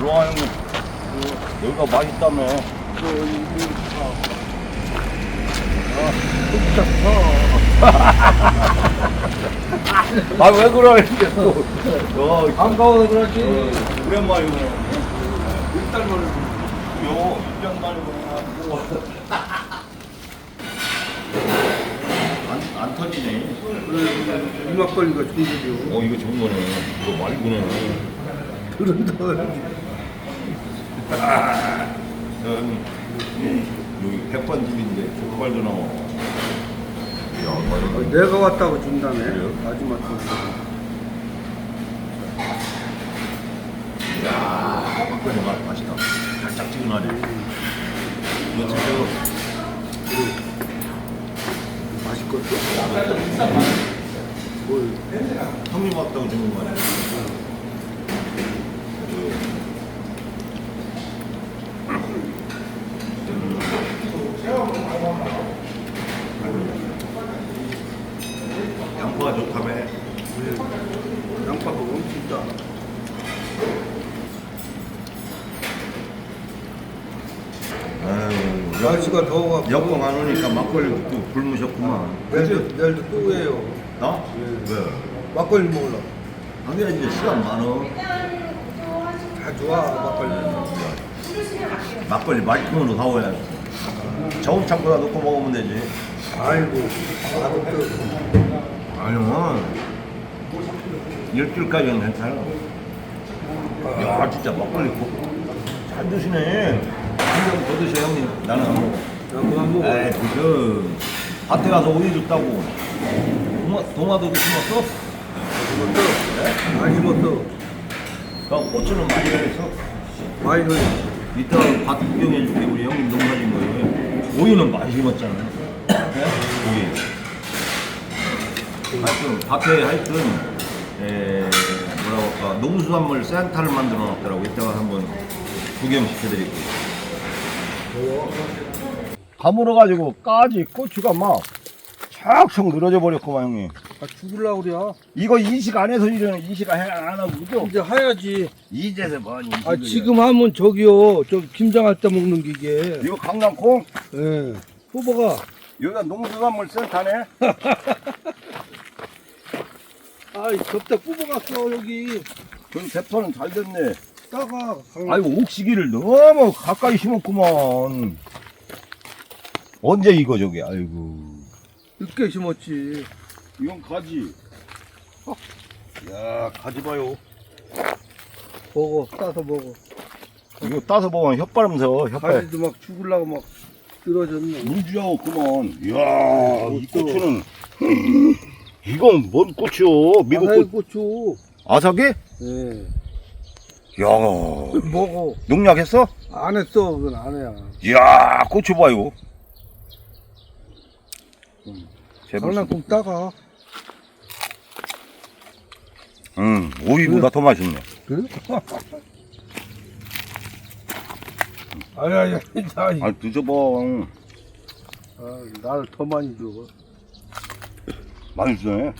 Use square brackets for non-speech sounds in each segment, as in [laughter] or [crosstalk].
들어와 형님. 여기가 맛있다며. 아 왜 그래 이게 또. 야, 반가워서 그렇지. 어, 오랜만이네. 일단 뭘. 요, 1년 만에 보고. 안, 안 터지네. 이 막걸리가 중국이요. 어, 이거 좋은 거네. 이거 많이 구네. 그런다. 여기 백반집인데 족발도 나와. 야, 맛있네. 내가 왔다고 준다네. 그래요? 마지막 거. 야, 막걸리 맛 맛있다. 달짝지근하네. 이거 드세요. 맛있겠어? 뭘? 형님 왔다고 주는 거아니야? 양파가 좋다며. 양파 먹으면 진짜. 아유, 날씨가 더워갖고. 여공 안 오니까 막걸리 또 굶으셨구만. 내일도, 내일도 또 해요. 나? 왜? 막걸리 먹으려. 아니야 이제 시간 많어. 다 좋아, 막걸리. 막걸리 말끔으로 사와야지. 저음 창고다 넣고 먹으면 되지. 아이고, 나도 또. 아니면 일주일까지는 괜찮아. 야 진짜 막걸리 고- 잘 드시네. 한잔 더 드셔 형님. 나는 안 먹어. 나 그만 먹어. 에이 드셔. 밭에 가서 오이 줬다고. 동화, 동화도 심었어? 심었어. 많이 심었어. 그럼 고추는 많이 했어? 많이 넣어. 이따 밭 구경해 줄게 우리 형님 농사진 거예요. 오이는 많이 심었잖아. 네? 오이. 하여튼 밭에 하여튼 에, 뭐라고 할까 농수산물 센터를 만들어 놨더라고. 이따가 한번 구경시켜드릴게요. 가물어가지고 까지 고추가 막 척척 늘어져 버렸구만 형님. 아, 죽을라 그래. 이거 이식 안 해서 이러는 이식 안 하고 그죠? 이제 하야지. 이제서 뭔 이식을 아, 해요. 지금 하면 저기요. 저 김장할 때 먹는 게 이게. 이거 강남콩 예. 뽑아가. 여기가 농수산물 센터네. [laughs] 아이, 접대 뽑아갔어, 여기. 저기 대파는 잘 됐네. 따가. 아이고 옥시기를 너무 가까이 심었구만. 언제 이거 저기 아이고. 늦게 심었지. 이건 가지. 야 가지 봐요. 먹어. 따서 먹어. 이거 따서 보면 혓바람 서 혓발. 가지도 막 죽을라고 막 늘어졌네. 물주하고구만. 이야 이 또. 고추는 이건 뭔 고추요? 미국 아사히 고 고추. 아삭이? 예. 야 먹어. 농약했어? 안 했어. 그건 안 해야. 이야 고추 봐요. 제발. 장난감 따가. 응 오이보다 더 맛있네. [laughs] 그래? 아니, 아니, 아니. 아 드셔봐. 아, 나를 더 많이 줘. 맛있네.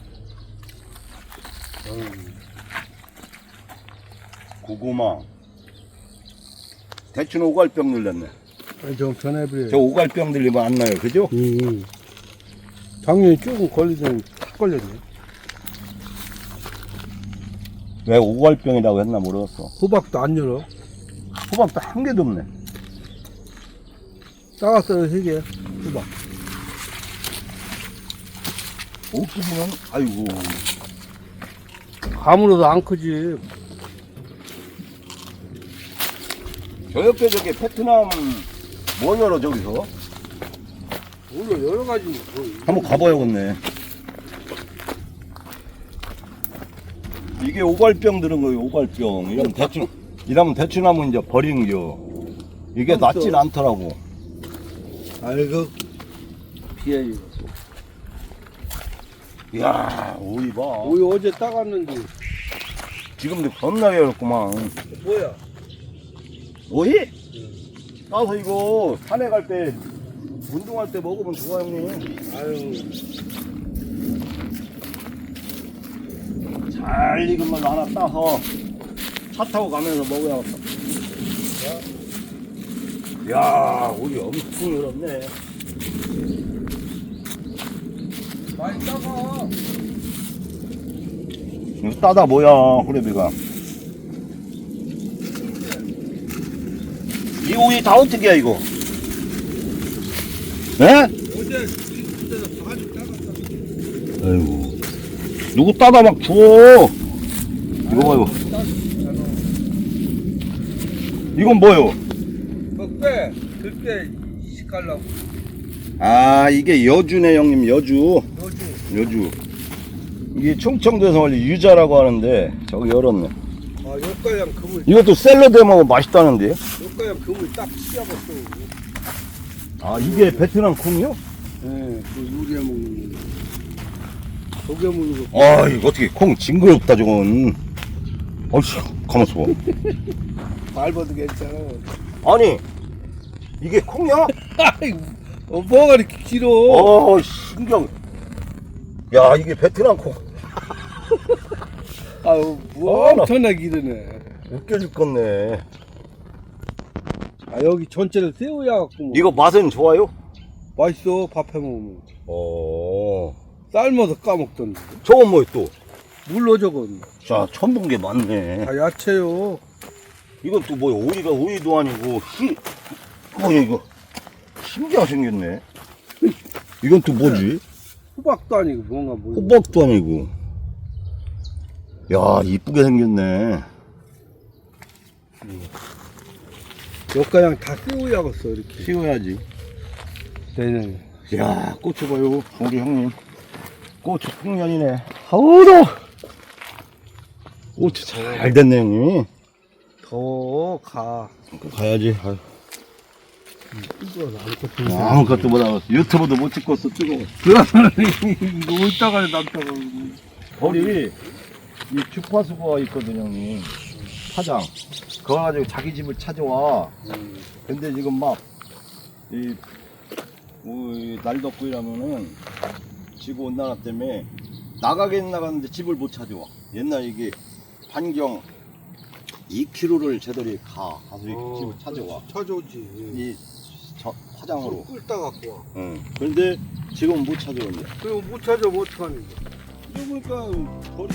고구마. 대추는 오갈병. 아니, 좀 전해버려. 저 오갈병 들리면 안 나요, 그죠? 음. 작년에 조금 걸리더니 탁 걸렸네. 왜 오갈병이라고 했나 모르겠어. 호박도 안 열어. 호박도 한 개도 없네. 따갔어요, 세 개. 호박. 옥수수는 아이고 감으로도 안 크지. 저 옆에 저기 베트남 뭐 열어 저기서 물론 여러 가지. 뭐. 한번 가봐야겠네. 이게 오갈병 들은 거예요, 오갈병. 이러면 대추, 이러면 대추나무 이제 버리는 겨. 이게. 낫진 않더라고. 아이고. 피해. 이야, 오이 봐. 우리 어제 따갔는데. 지금도 겁나게 어렵구만. 뭐야? 오이? 따서 이거 산에 갈 때, 운동할 때 먹으면 좋아, 형님. 아유. 잘 익은 걸로 하나 따서 차 타고 가면서 먹어야겠다. 야, 우리 엄청 열었네. 많이 따가. 이거 따다 뭐야, 호래비가. 이 오이 다 어떻게 해, 이거? 네? 어제 따갔다. 아이고. 누구 따다 막 주워. 이거 봐요. 이건 뭐요? 그때 그때 이식 갈라고 아, 이게 여주네, 형님, 여주. 요즘 여주. 이게 충청도에서 원래 유자라고 하는데, 저기 열었네. 아 역가양 그물 이것도 샐러드 해 먹으면 맛있다는데요? 역가양 그물 딱 씌워봤어. 아, 이게 베트남 콩이요? 예, 그 요리해 먹는 거. 속여 먹는 거. 아, 이거 어떻게 콩 징그럽다, 저건. 어이씨, 가만있어 봐. 밟아도 괜찮아. 아니, 이게 콩이야? 아이고, 어, 뭐가 이렇게 길어? 어, 신경. 야, 이게 베트남 콩. 아유, 뭐 아, 나- 엄청나게 기르네. 웃겨 죽겠네. 아, 여기 전체를 새우야 갖고 뭐. 이거 맛은 좋아요? 맛있어, 밥해 먹으면. 어. 삶아서 까먹던데. 저건 뭐야, 또? 물로 저건. 자, 처음 본 게 많네. 다 야채요. 이건 또 뭐야, 오이가 오이도 아니고, 희, 뭐야, 이거. 신기하게 생겼네. 이건 또 뭐지? 호박도 아니고 뭔가 뭐. 호박도 아니고. 야, 이쁘게 생겼네. 역가양 다 새우야겠어, 이렇게. 키워야지. 내년에. 야, 고추 봐요. 우리 형님. 고추 풍년이네. 아우, 더 고추 잘 됐네, 형님이. 더 가. 가야지. 아유, 이거 아무것도 아무것도 못 하고 유튜브도 못 찍고 어 뜨거워. [laughs] 이거 올다가 남다가. 우리 이 주파수가 있거든, 형님. 파장. 그거 가지고 자기 집을 찾아와. 근데 지금 막, 이, 뭐, 이, 날 덥고 이러면은, 지구 온난화 때문에, 나가긴 나갔는데 집을 못 찾아와. 옛날 이게, 반경 2km를 제대로 가. 가서 이 집을 찾아와. 찾아오지. 이, 저, 파장으로. 꿀따 갖고 와. 응. 그런데 지금 못 찾아온대. 그럼 못 찾아, 못 찾아. 그러니까, 거리,